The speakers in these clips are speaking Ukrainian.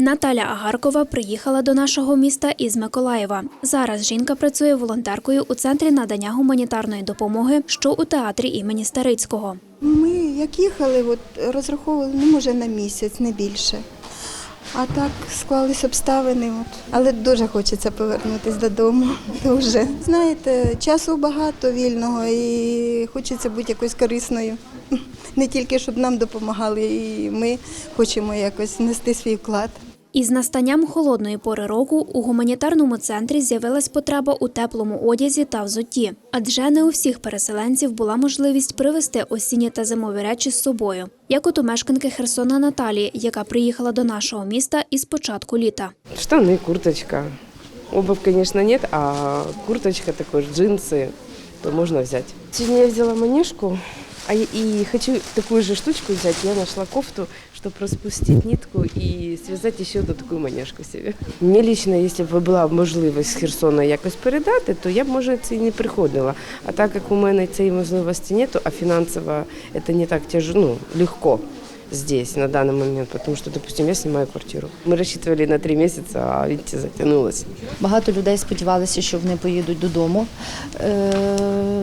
Наталя Агаркова приїхала до нашого міста із Миколаєва. Зараз жінка працює волонтеркою у центрі надання гуманітарної допомоги, що у театрі імені Старицького. Ми як їхали, от, розраховували, ну може на місяць, не більше. А так склались обставини. От. Але дуже хочеться повернутися додому. Дуже. Знаєте, часу багато вільного і хочеться бути якось корисною. Не тільки щоб нам допомагали, і ми хочемо якось внести свій вклад. Із настанням холодної пори року у гуманітарному центрі з'явилась потреба у теплому одязі та взутті, адже не у всіх переселенців була можливість привезти осінні та зимові речі з собою, як от у мешканки Херсона Наталії, яка приїхала до нашого міста із початку літа. Штаны, курточка. Обувь, конечно, нет, а курточка такой, джинсы, то можно взять. Сегодня я взяла манежку, а я- и хочу такую же штучку взять. Я нашла кофту, чтобы распустить нитку и связать еще одну такую манежку себе. Мне лично, если б була можливість Херсона якось передати, то я б, може, це не приходила. А так як у мене цієї можливості нету, а фінансово це не так тяжело, ну, легко здесь на данный момент, потому что, допустим, я снимаю квартиру. Мы рассчитывали на три месяца, а видите, затянулось. Багато людей сподівалися, що вони поїдуть додому е,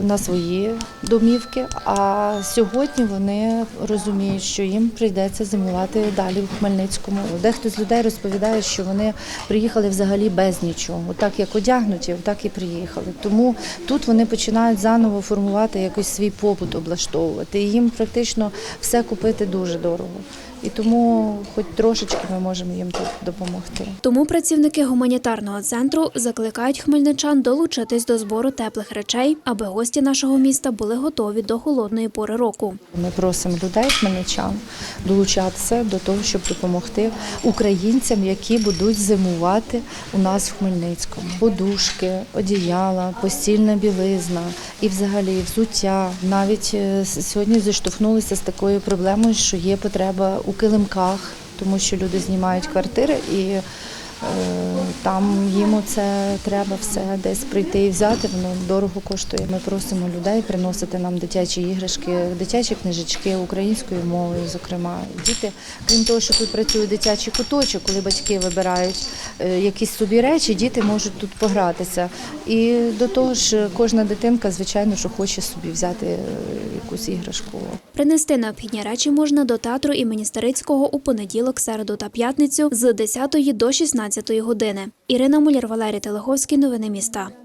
на свої домівки. А сьогодні вони розуміють, що їм прийдеться зимувати далі в Хмельницькому. Дехто з людей розповідає, що вони приїхали взагалі без нічого. Отак як одягнуті, так і приїхали. Тому тут вони починають заново формувати якийсь свій побут, облаштовувати. І їм практично все купити дуже дорого. І тому, хоч трошечки, ми можемо їм тут допомогти. Тому працівники гуманітарного центру закликають хмельничан долучитись до збору теплих речей, аби гості нашого міста були готові до холодної пори року. Ми просимо людей, хмельничан, долучатися до того, щоб допомогти українцям, які будуть зимувати у нас в Хмельницькому. Подушки, одіяла, постільна білизна і взагалі взуття. Навіть е, сьогодні зіштовхнулися з такою проблемою, що є потреба у килимках, тому що люди знімають квартири і. Там їм це треба все десь прийти і взяти, воно дорого коштує. Ми просимо людей приносити нам дитячі іграшки, дитячі книжечки українською мовою, зокрема. Діти, крім того, що тут працює дитячий куточок, коли батьки вибирають е, якісь собі речі, діти можуть тут погратися. І до того ж, кожна дитинка, звичайно, що хоче собі взяти е, якусь іграшку. Принести необхідні речі можна до театру імені Старицького у понеділок, середу та п'ятницю з 10 до 16 години. Ірина Муляр, Валерій Телеговський, Новини міста.